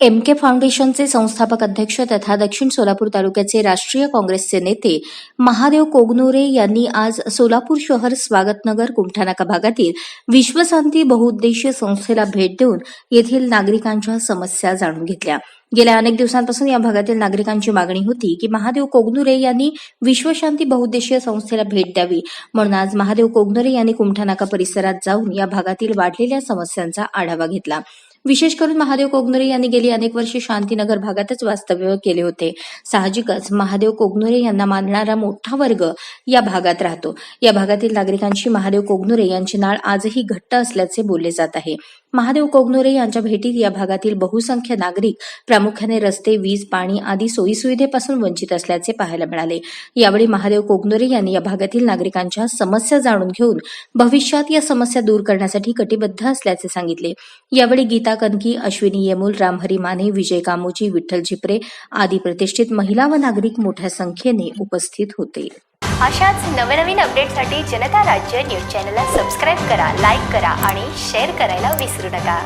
M के फाउंडेशनचे संस्थापक अध्यक्ष तथा दक्षिण सोलापूर तालुक्याचे राष्ट्रीय काँग्रेसचे नेते महादेव कोगनोरे यांनी आज सोलापूर शहर स्वागतनगर कुमठानाका भागातील विश्वशांती बहुउद्देशीय संस्थेला भेट देऊन येथील नागरिकांच्या समस्या जाणून घेतल्या. गेल्या अनेक दिवसांपासून या भागातील नागरिकांची मागणी होती की महादेव कोगनुरे यांनी विश्वशांती बहुउद्देशीय संस्थेला भेट द्यावी. म्हणून आज महादेव कोगनुरे यांनी कुमठानाका परिसरात जाऊन या भागातील वाढलेल्या समस्यांचा आढावा घेतला. विशेष करून महादेव कोगनुरे यांनी गेली अनेक वर्षे शांतीनगर भागातच वास्तव्य केले होते. साहजिकच महादेव कोगनुरे यांना मानणारा मोठा वर्ग या भागात राहतो. या भागातील नागरिकांशी महादेव कोगनुरे यांची नाळ आजही घट्ट असल्याचे बोलले जात आहे. महादेव कोगनुरे यांच्या भेटीत या भागातील बहुसंख्य नागरिक प्रामुख्याने रस्ते वीज पाणी आदी सोयीसुविधेपासून वंचित असल्याचे पाहायला मिळाले. यावेळी महादेव कोगनुरे यांनी या भागातील नागरिकांच्या समस्या जाणून घेऊन भविष्यात या समस्या दूर करण्यासाठी कटिबद्ध असल्याचे सांगितले. यावेळी गीता गीता कनकी अश्विनी येमूल रामहरी माने विजय कामोजी विठ्ठल झिपरे आदी प्रतिष्ठित महिला व नागरिक मोठ्या संख्येने उपस्थित होते. अशाच नवनवीन अपडेटसाठी जनता राज्य न्यूज चॅनलला सबस्क्राईब करा लाईक करा आणि शेअर करायला विसरू नका.